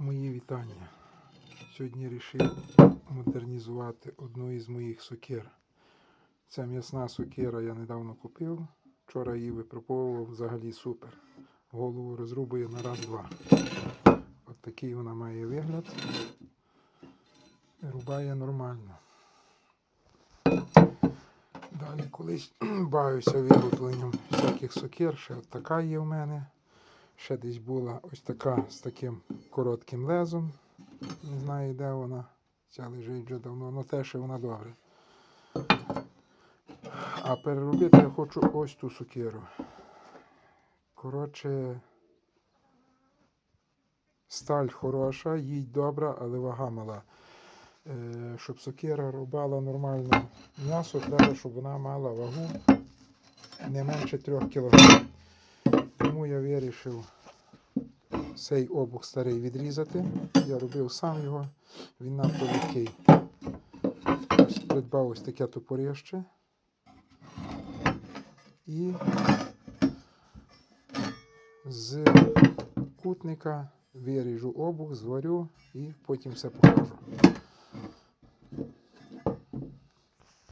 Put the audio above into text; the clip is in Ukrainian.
Мої вітання. Сьогодні вирішив модернізувати одну із моїх сокир. Це м'ясна сокира я недавно купив. Вчора її випробовував взагалі супер. Голову розрубує на раз-два. От такий вона має вигляд. Рубає нормально. Далі колись бавився виготовленням всяких сокир. Ще от така є в мене. Ще десь була ось така з таким коротким лезом. Не знаю, де вона. Ця лежить вже давно, але те, що вона добре. А переробити я хочу ось ту сокиру. Коротше, сталь хороша, їй добра, але вага мала. Е, щоб сокира рубала нормально м'ясо, треба, щоб вона мала вагу не менше 3 кг. Вирішив цей обух старий відрізати. Я робив сам його, він надто легкий. Ось придбав ось таке топорище. І з кутника виріжу обух, зварю і потім все покажу.